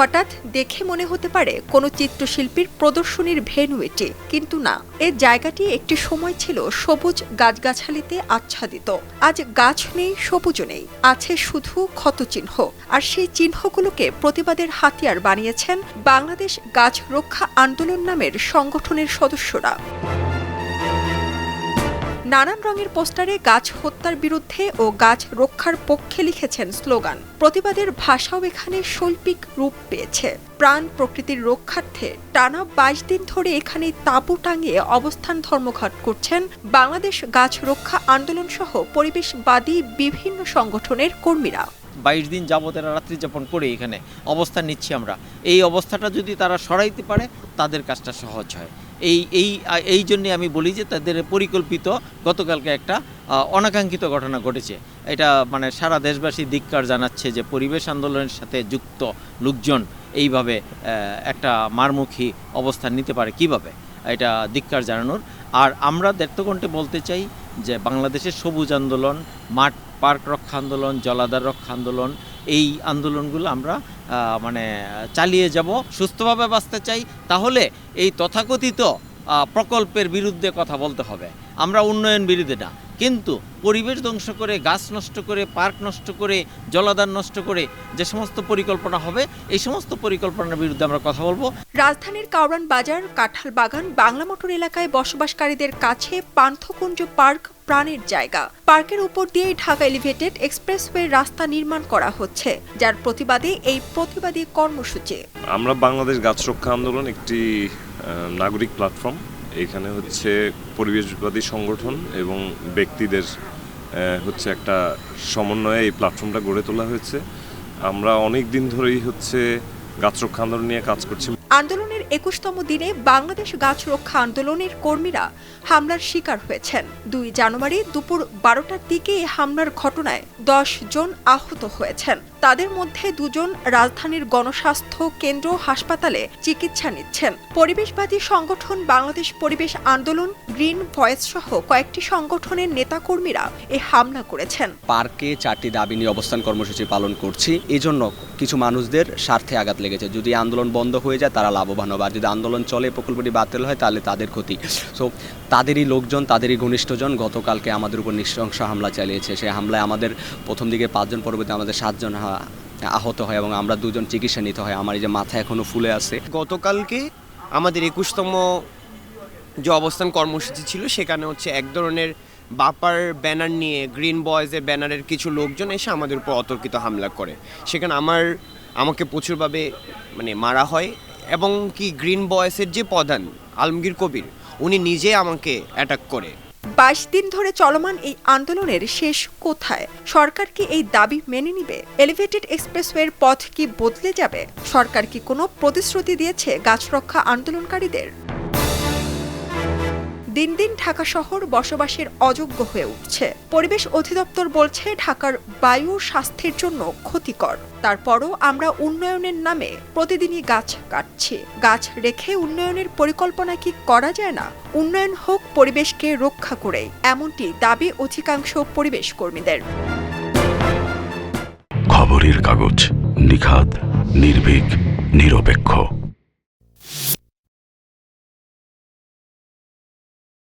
হঠাৎ দেখে মনে হতে পারে কোনো চিত্রশিল্পীর প্রদর্শনীর ভেন্যু এটি, কিন্তু না। এ জায়গাটি একটি সময় ছিল সবুজ গাছগাছালিতে আচ্ছাদিত। আজ গাছ নেই সবুজও নেই। আছে শুধু ক্ষতচিহ্ন। আর সেই চিহ্নগুলোকে প্রতিবাদের হাতিয়ার বানিয়েছেন বাংলাদেশ গাছ রক্ষা আন্দোলন নামের সংগঠনের সদস্যরা। নানান রঙের পোস্টারে গাছ হত্যার বিরুদ্ধে ও গাছ রক্ষার পক্ষে লিখেছেন স্লোগান। প্রতিবাদের ভাষাও এখানে শৈল্পিক রূপ পেয়েছে। প্রাণ প্রকৃতির রক্ষার্থে টানা বাইশ দিন ধরে এখানে তাঁবু টাঙিয়ে অবস্থান ধর্মঘট করছেন বাংলাদেশ গাছ রক্ষা আন্দোলন সহ পরিবেশবাদী বিভিন্ন সংগঠনের কর্মীরা। বাইশ দিন যাবত এরা রাত্রি যাপন করে এখানে অবস্থান নিচ্ছি আমরা। এই অবস্থাটা যদি তারা সরাইতে পারে, তাদের কাজটা সহজ হয়। এই এই এই জন্যে আমি বলি যে তাদের পরিকল্পিত গতকালকে একটা অনাকাঙ্ক্ষিত ঘটনা ঘটেছে। এটা মানে সারা দেশবাসী ধিক্কার জানাচ্ছে যে পরিবেশ আন্দোলনের সাথে যুক্ত লোকজন এইভাবে একটা মারমুখী অবস্থান নিতে পারে কীভাবে? এটা ধিক্কার জানানোর। আর আমরা দেড়তকণ্ঠে বলতে চাই যে বাংলাদেশের সবুজ আন্দোলন, মাঠ পার্ক রক্ষা আন্দোলন, জলাধার রক্ষা আন্দোলন, এই আন্দোলনগুলো আমরা মানে চালিয়ে যাব, সুস্থভাবে বাঁচতে চাই। তাহলে এই তথাকথিত প্রকল্পের বিরুদ্ধে কথা বলতে হবে। আমরা উন্নয়ন বিরুদ্ধে না। কিন্তু পরিবেশ ধ্বংস করে, গাছ নষ্ট করে, পার্ক নষ্ট করে, জলাধার নষ্ট করে যে সমস্ত পরিকল্পনা হবে, এই সমস্ত পরিকল্পনার বিরুদ্ধে আমরা কথা বলব। রাজধানীর কাউরান বাজার, কাঁঠাল বাগান, বাংলা মোটর এলাকায় বসবাসকারীদের কাছে পান্থকুঞ্জ পার্ক প্রাণের জায়গা। পার্কের উপর দিয়েই ঢাকা এলিভেটেড এক্সপ্রেসওয়ে রাস্তা নির্মাণ করা হচ্ছে, যার প্রতিবাদে এই প্রতিবাদী কর্মসূচি। আমরা বাংলাদেশ গাছ রক্ষা আন্দোলন একটি নাগরিক প্ল্যাটফর্ম। এখানে হচ্ছে পরিবেশবাদী সংগঠন এবং ব্যক্তিদের হচ্ছে একটা সমন্বয়ে এই প্ল্যাটফর্মটা গড়ে তোলা হয়েছে। আমরা অনেক দিন ধরেই হচ্ছে গাছ রক্ষা আন্দোলন নিয়ে কাজ করছি। আন্দোলনের একুশতম দিনে বাংলাদেশ গাছ রক্ষা আন্দোলনের কর্মীরা হামলার শিকার হয়েছেন। দুই জানুয়ারি দুপুর বারোটার দিকে এই হামলার ঘটনায় দশ জন আহত হয়েছেন। তাদের মধ্যে দুজন রাজধানীর গণস্বাস্থ্য কেন্দ্র হাসপাতালে চিকিৎসা নিচ্ছেন। পরিবেশবাদী সংগঠন বাংলাদেশ পরিবেশ আন্দোলন, গ্রিন ভয়েস সহ কয়েকটি সংগঠনের নেতাকর্মীরা এ হামলা করেছেন। পার্কে চারটি দাবি নিয়ে অবস্থান কর্মসূচি পালন করছি। এই জন্য কিছু মানুষদের স্বার্থে আঘাত লেগেছে। যদি আন্দোলন বন্ধ হয়ে যায়, তারা লাভবান হবে। আর যদি আন্দোলন চলে প্রকল্পটি বাতিল হয়, তাহলে তাদের ক্ষতি। সো তাদেরই লোকজন, তাদেরই ঘনিষ্ঠজন গতকালকে আমাদের উপর নৃশংস হামলা চালিয়েছে। সেই হামলায় আমাদের প্রথম দিকে পাঁচজন পরবর্তী আমাদের সাতজন আহত হয় এবং আমরা দুজন চিকিৎসা নিতে হয়। আমার এই যে মাথা এখনও ফুলে আছে। গতকালকে আমাদের একুশতম যে অবস্থান কর্মসূচি ছিল, সেখানে হচ্ছে এক ধরনের বাপার ব্যানার নিয়ে গ্রিন বয়েজের ব্যানারের কিছু লোকজন এসে আমাদের উপর অতর্কিত হামলা করে। সেখানে আমার, আমাকে প্রচুরভাবে মানে মারা হয় এবং কি গ্রিন বয়েসের যে প্রধান, আলমগীর কবির, উনি নিজে আমাকে অ্যাটাক করে। বাইশ দিন ধরে চলমান এই আন্দোলনের শেষ কোথায়? সরকার কি এই দাবি মেনে নিবে? এলিভেটেড এক্সপ্রেসওয়ের পথ কি বদলে যাবে? সরকার কি কোনো প্রতিশ্রুতি দিয়েছে গাছ রক্ষা আন্দোলনকারীদের? দিন দিন ঢাকা শহর বসবাসের অযোগ্য হয়ে উঠছে। পরিবেশ অধিদপ্তর বলছে, ঢাকার বায়ু স্বাস্থ্যের জন্য ক্ষতিকর। তারপরও আমরা উন্নয়নের নামে প্রতিদিনই গাছ কাটছি। গাছ রেখে উন্নয়নের পরিকল্পনা কি করা যায় না? উন্নয়ন হোক পরিবেশকে রক্ষা করে এমনটি দাবি অধিকাংশ পরিবেশ কর্মীদের। খবরের কাগজ নিখাত নির্ভীক, নিরপেক্ষ।